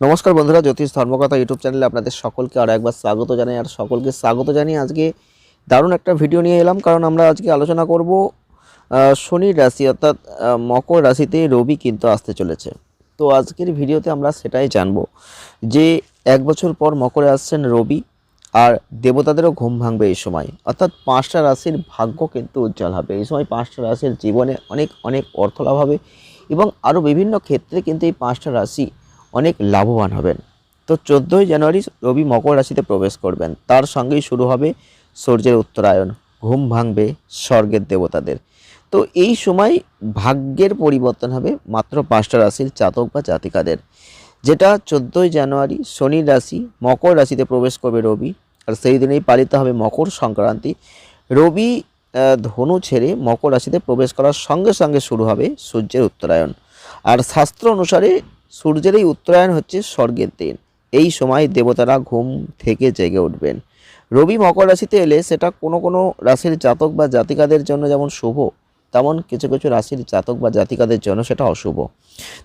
নমস্কার বন্ধুরা, জ্যোতিষ ধর্মকথা ইউটিউব চ্যানেলে আপনাদের সকলকে আরও একবার স্বাগত জানাই। আর সকলকে স্বাগত জানিয়ে আজকে দারুণ একটা ভিডিও নিয়ে এলাম, কারণ আমরা আজকে আলোচনা করব শনির রাশি অর্থাৎ মকর রাশিতে রবি কিন্তু আসতে চলেছে। তো আজকের ভিডিওতে আমরা সেটাই জানব যে এক বছর পর মকরে আসছেন রবি আর দেবতাদেরও ঘুম ভাঙবে এই সময়। অর্থাৎ পাঁচটা রাশির ভাগ্য কিন্তু উজ্জ্বল হবে। এই সময় পাঁচটা রাশির জীবনে অনেক অনেক অর্থ লাভ হবে এবং আরও বিভিন্ন ক্ষেত্রে কিন্তু এই পাঁচটা রাশি অনেক লাভবান হবেন। তো চোদ্দোই জানুয়ারি রবি মকর রাশিতে প্রবেশ করবেন। তার সঙ্গেই শুরু হবে সূর্যের উত্তরায়ণ। ঘুম ভাঙবে স্বর্গের দেবতাদের। তো এই সময় ভাগ্যের পরিবর্তন হবে মাত্র পাঁচটা রাশির জাতক বা জাতিকাদের। যেটা চোদ্দোই জানুয়ারি শনি রাশি মকর রাশিতে প্রবেশ করবে রবি। আর সেই দিনেই পালিত হবে মকর সংক্রান্তি। রবি ধনু ছেড়ে মকর রাশিতে প্রবেশ করার সঙ্গে সঙ্গে শুরু হবে সূর্যের উত্তরায়ণ। আর শাস্ত্র অনুসারে সূর্যের এই উত্তরায়ণ হচ্ছে স্বর্গের দিন। এই সময় দেবতারা ঘুম থেকে জেগে উঠবেন। রবি মকর রাশিতে এলে সেটা কোনো কোনো রাশির জাতক বা জাতিকাদের জন্য যেমন শুভ, তেমন কিছু কিছু রাশির জাতক বা জাতিকাদের জন্য সেটা অশুভ।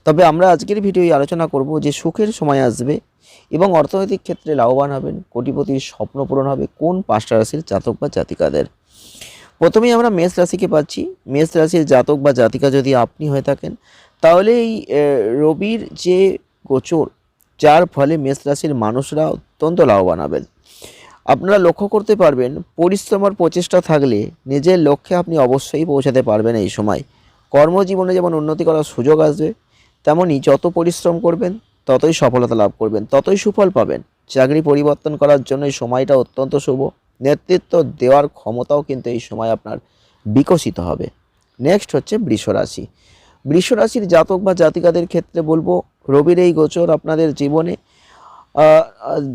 তবে আমরা আজকের ভিডিওয় আলোচনা করব যে সুখের সময় আসবে এবং অর্থনৈতিক ক্ষেত্রে লাভবান হবেন, কোটিপতির স্বপ্ন পূরণ হবে কোন পাঁচটা রাশির জাতক বা জাতিকাদের। প্রথমেই আমরা মেষ রাশিকে পাচ্ছি। মেষ রাশির জাতক বা জাতিকা যদি আপনি হয়ে থাকেন তাহলে এই রবির যে গোচর, যার ফলে মেষ রাশির মানুষরা অত্যন্ত লাভবান হবেন। আপনারা লক্ষ্য করতে পারবেন, পরিশ্রম আর প্রচেষ্টা থাকলে নিজের লক্ষ্যে আপনি অবশ্যই পৌঁছাতে পারবেন এই সময়। কর্মজীবনে যেমন উন্নতি করার সুযোগ আসবে তেমনই যত পরিশ্রম করবেন, ততই সফলতা লাভ করবেন, ততই সুফল পাবেন। চাকরি পরিবর্তন করার জন্য এই সময়টা অত্যন্ত শুভ। নেতৃত্ব দেওয়ার ক্ষমতাও কিন্তু এই সময় আপনার বিকশিত হবে। নেক্সট হচ্ছে বৃষ রাশি বৃষ রাশির জাতক বা জাতিকাদের ক্ষেত্রে বলব, রবির এই গোচর আপনাদের জীবনে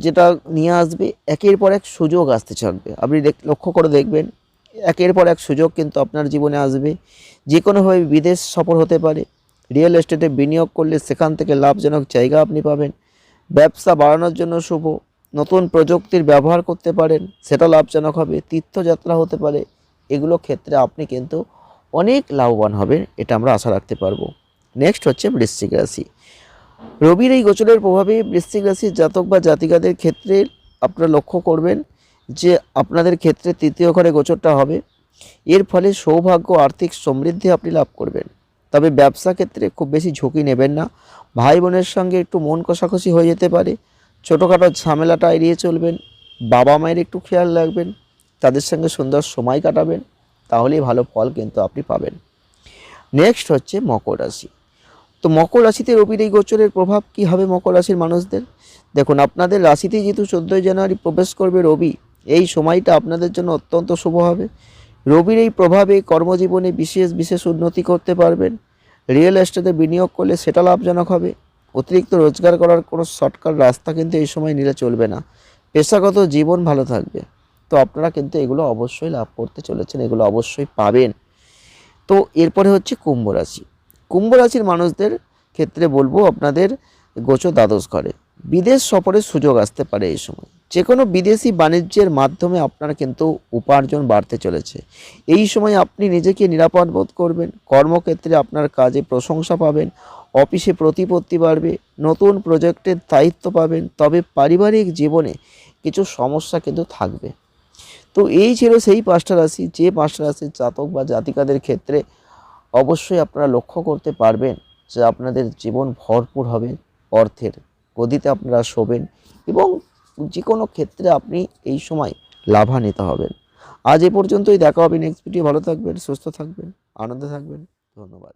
যেটা নিয়ে আসবে, একের পর এক সুযোগ আসতে থাকবে। আপনি লক্ষ্য করে দেখবেন, একের পর এক সুযোগ কিন্তু আপনার জীবনে আসবে। যে কোনোভাবে বিদেশ সফর হতে পারে, রিয়েল এস্টেটে বিনিয়োগ করলে সেখান থেকে লাভজনক জায়গা আপনি পাবেন। ব্যবসা বাড়ানোর জন্য শুভ, নতুন প্রযুক্তির ব্যবহার করতে পারেন, সেটা লাভজনক হবে, তীর্থযাত্রা হতে পারে, এগুলো ক্ষেত্রে আপনি কিন্তু অনেক লাভবান হবেন, এটা আমরা আশা রাখতে পারব। নেক্সট হচ্ছে বৃশ্চিক রাশি। রবির এই গোচরের প্রভাবে বৃশ্চিক রাশির জাতক বা জাতিকাদের ক্ষেত্রে আপনারা লক্ষ্য করবেন যে আপনাদের ক্ষেত্রে তৃতীয় ঘরে গোচরটা হবে। এর ফলে সৌভাগ্য, আর্থিক সমৃদ্ধি আপনি লাভ করবেন। তবে ব্যবসা ক্ষেত্রে খুব বেশি ঝুঁকি নেবেন না। ভাই বোনের সঙ্গে একটু মন কষাকষি হয়ে যেতে পারে। ছোটোখাটো ঝামেলাটা এড়িয়ে চলবেন। বাবা মায়ের একটু খেয়াল রাখবেন। তাদের সঙ্গে সুন্দর সময় কাটাবেন। তাহলেই ভালো ফল কিন্তু আপনি পাবেন। নেক্সট হচ্ছে মকর রাশি। তো মকর রাশিতে রবির এই গোচরের প্রভাব কি হবে মকর রাশির মানুষদের? দেখুন, আপনাদের রাশিতেই যেহেতু চোদ্দোই জানুয়ারি প্রবেশ করবে রবি, এই সময়টা আপনাদের জন্য অত্যন্ত শুভ হবে। রবির এই প্রভাবে কর্মজীবনে বিশেষ বিশেষ উন্নতি করতে পারবেন। রিয়েল এস্টেটে বিনিয়োগ করলে সেটা লাভজনক হবে। অতিরিক্ত রোজগার করার কোনো শর্টকাট রাস্তা কিন্তু এই সময় নিলে চলবে না। পেশাগত জীবন ভালো থাকবে। তো আপনারা কিন্তু এগুলো অবশ্যই লাভ করতে চলেছেন, এগুলো অবশ্যই পাবেন। তো এরপরে হচ্ছে কুম্ভ রাশি। কুম্ভ রাশির মানুষদের ক্ষেত্রে বলব আপনাদের গোচর দ্বাদশ ঘরে। বিদেশ সফরের সুযোগ আসতে পারে এই সময়। যে কোনো বিদেশি বাণিজ্যের মাধ্যমে আপনার কিন্তু উপার্জন বাড়তে চলেছে। এই সময় আপনি নিজেকে নিরাপদ বোধ করবেন, কর্মক্ষেত্রে আপনার কাজে প্রশংসা পাবেন, অফিসে প্রতিপত্তি বাড়বে, নতুন প্রজেক্টের দায়িত্ব পাবেন, তবে পারিবারিক জীবনে কিছু সমস্যা কিন্তু থাকবে। তো এই ছিল সেই পাঁচটা রাশি, যে পাঁচটা রাশির জাতক বা জাতিকাদের ক্ষেত্রে অবশ্যই আপনারা লক্ষ্য করতে পারবেন যে আপনাদের জীবন ভরপুর হবে, অর্থের গদিতে আপনারা শোবেন এবং যে কোনো ক্ষেত্রে আপনি এই সময় লাভান্বিত হবেন। আজ এ পর্যন্তই, দেখা হবে নেক্সট ভিডিও ভালো থাকবেন, সুস্থ থাকবেন, আনন্দে থাকবেন, ধন্যবাদ।